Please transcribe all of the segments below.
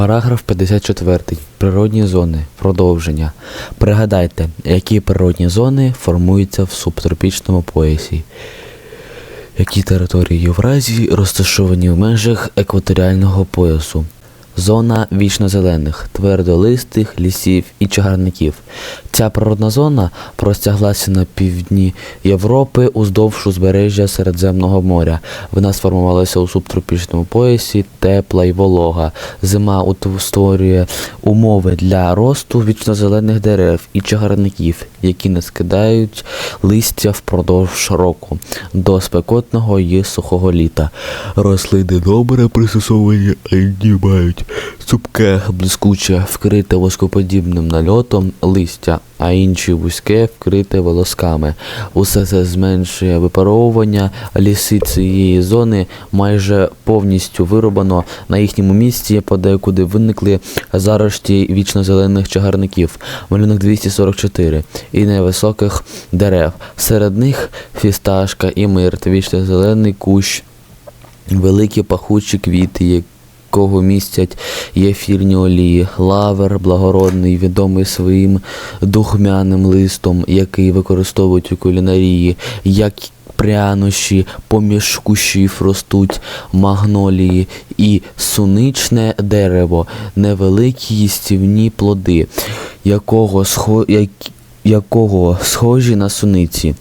Параграф 54. Природні зони. Продовження. Пригадайте, які природні зони формуються в субтропічному поясі. Які території Євразії розташовані в межах екваторіального поясу. Зона вічнозелених, твердолистих лісів і чагарників. Ця природна зона простяглася на півдні Європи уздовж узбережжя Середземного моря. Вона сформувалася у субтропічному поясі, тепла й волога. Зима створює умови для росту вічнозелених дерев і чагарників, які не скидають листя впродовж року до спекотного і сухого літа. Рослини добре пристосовані, ані мають цупке, блискуче, вкрите воскоподібним нальотом листя, а інші вузьке вкрите волосками. Усе це зменшує випаровування. Ліси цієї зони майже повністю вирубано. На їхньому місці подекуди виникли зарості вічнозелених чагарників, малюнок 244 і невисоких дерев. Серед них фісташка і мирт, вічнозелений кущ, великі пахучі квіти, якого містять єфірні олії, лавер благородний, відомий своїм духмяним листом, який використовують у кулінарії, як прянощі, поміж кущів ростуть магнолії і суничне дерево, невеликі їстівні плоди, якого, схо... як... якого схожі на суниці.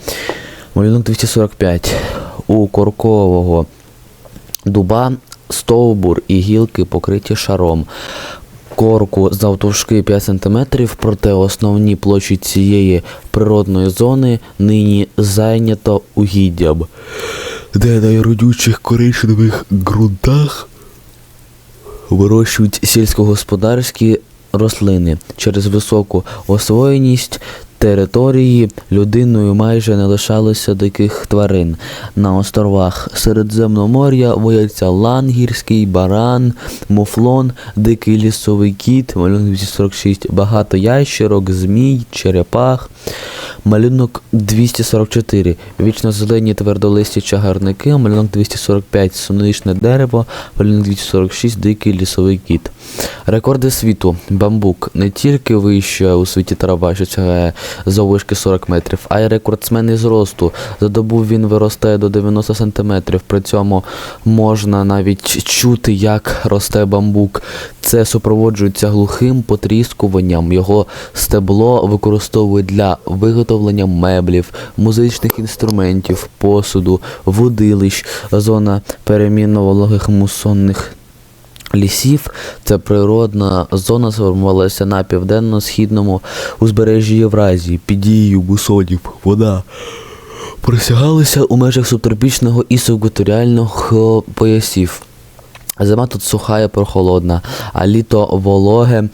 Малюнок 245. У коркового дуба стовбур і гілки покриті шаром. Корку завтовшки 5 см, проте основні площі цієї природної зони нині зайнято угіддям, де на родючих коричневих ґрунтах вирощують сільськогосподарські рослини через високу освоєність території людиною майже не лишалося диких тварин. На островах Середземномор'я вояться лангірський, баран, муфлон, дикий лісовий кіт, малюнок 246, багато ящерок, змій, черепах. Малюнок 244. Вічно зелені твердолисті чагарники, малюнок 245 суничне дерево, малюнок 246 дикий лісовий кіт. Рекорди світу. Бамбук. Не тільки вища у світі трава, що сягає заввишки 40 метрів, а й рекордсмен із росту. За добу він виростає до 90 сантиметрів. При цьому можна навіть чути, як росте бамбук. Це супроводжується глухим потріскуванням. Його стебло використовують для виготовлення меблів, музичних інструментів, посуду, водилищ, зона перемінно вологих мусонних лісів. Це природна зона сформувалася на південно-східному узбережжі Євразії під дією мусонів. Вода просягалися у межах субтропічного і субекваторіального поясів. Зима тут суха і прохолодна, а літо вологе.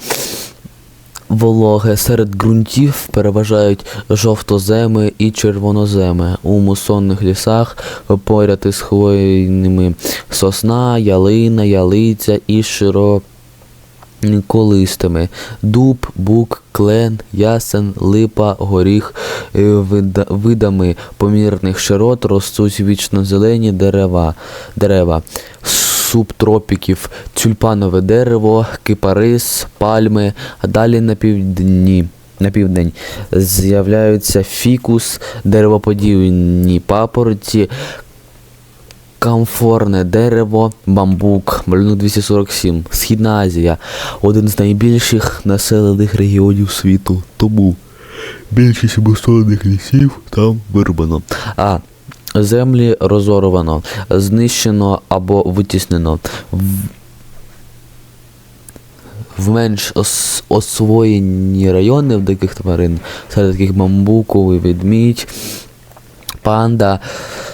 Вологе серед ґрунтів переважають жовтоземи і червоноземи. У мусонних лісах поряд із хвойними сосна, ялина, ялиця і широколистими. Дуб, бук, клен, ясен, липа, горіх Е, вида- видами помірних широт ростуть вічно-зелені дерева, дерева субтропіків, тюльпанове дерево, кипарис, пальми, а далі на півдні. На південь з'являються фікус, деревоподібні папороті, камфорне дерево, бамбук, малюнок 247, Східна Азія, один з найбільших населених регіонів світу. Тому більшість мусонних лісів там вирубано. А землі розорвано, знищено або витіснено. В- менш ос- освоєні райони в диких тварин, серед яких бамбуковий ведмідь, панда,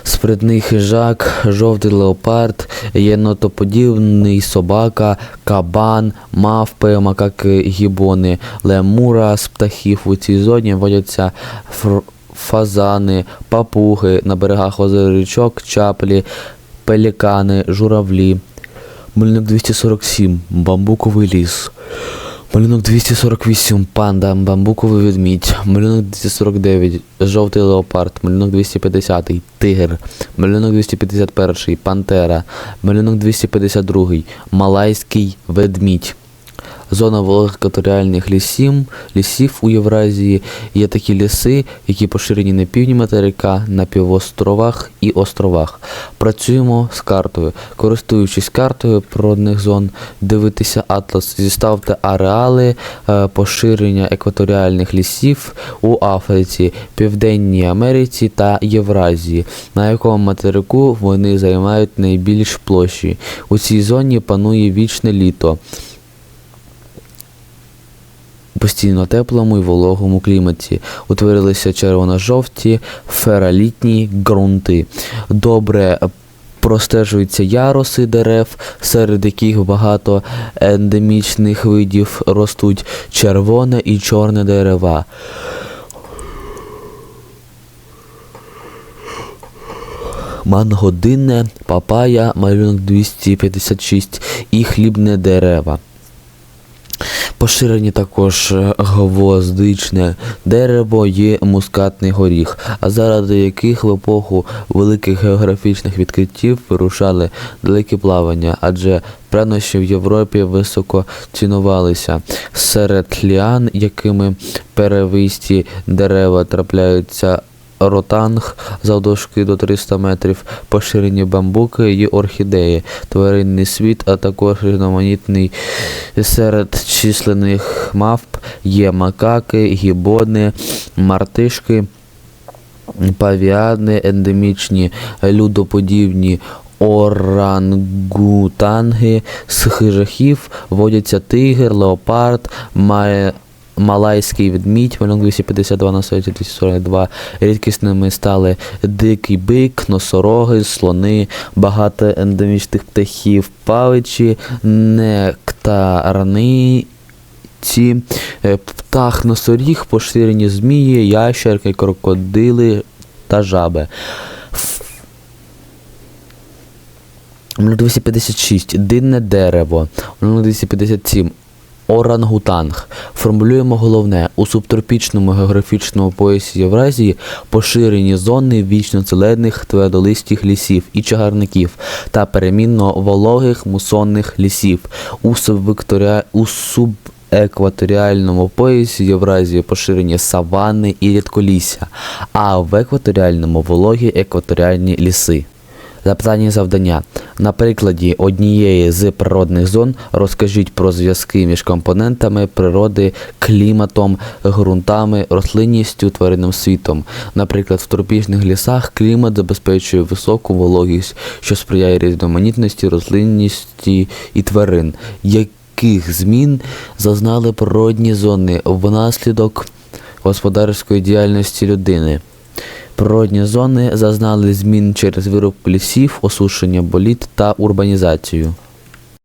спритний хижак, жовтий леопард, єнотоподібний собака, кабан, мавпи, макаки, гібони, лемура з птахів. У цій зоні водяться фр- фазани, папуги, на берегах озер річок, чаплі, пелікани, журавлі. Малюнок 247. Бамбуковий ліс. Малюнок 248. Панда, бамбуковий ведмідь. Малюнок 249. Жовтий леопард. Малюнок 250. Тигр. Малюнок 251. Пантера. Малюнок 252. Малайський ведмідь. Зона вологих екваторіальних лісів, лісів у Євразії є такі ліси, які поширені на півдні материка, на півостровах і островах. Працюємо з картою. Користуючись картою природних зон, дивитися атлас, зіставте ареали е, поширення екваторіальних лісів у Африці, Південній Америці та Євразії, на якому материку вони займають найбільш площі. У цій зоні панує вічне літо. Постійно теплому і вологому кліматі утворилися червоно-жовті фералітні ґрунти. Добре простежуються яруси дерев, серед яких багато ендемічних видів ростуть червоне і чорне дерева. Мангодинне, папая, малюнок 256 і хлібне дерева. Поширені також е, гвоздичне дерево є мускатний горіх, а заради яких в епоху великих географічних відкриттів вирушали далекі плавання, адже прянощі в Європі високо цінувалися. Серед ліан, якими перевисті дерева трапляються ротанг завдовжки до 300 метрів, поширені бамбуки і орхідеї, тваринний світ, а також різноманітний серед численних мавп є макаки, гібони, мартишки, павіани, ендемічні, людоподібні. Орангутанги з хижахів водяться тигр, леопард, має Малайський ведмідь, малюнок 252 на сайті 242. Рідкісними стали дикий бик, носороги, слони, багато ендемічних птахів, павичі, нектарни. Ці е, птах носоріг, поширені змії, ящерки, крокодили та жаби. 256. Динне дерево. 257. Орангутанг. Формулюємо головне. У субтропічному географічному поясі Євразії поширені зони вічно-зелених твердолистих лісів і чагарників та перемінно вологих мусонних лісів. У субвікторіа... у субекваторіальному поясі Євразії поширені саванни і рідколісся, а в екваторіальному вологі екваторіальні ліси. Запитання завдання. На прикладі однієї з природних зон розкажіть про зв'язки між компонентами природи, кліматом, ґрунтами, рослинністю, тваринним світом. Наприклад, в тропічних лісах клімат забезпечує високу вологість, що сприяє різноманітності, рослинності і тварин. Яких змін зазнали природні зони внаслідок господарської діяльності людини? Природні зони зазнали змін через вирубку лісів, осушення боліт та урбанізацію.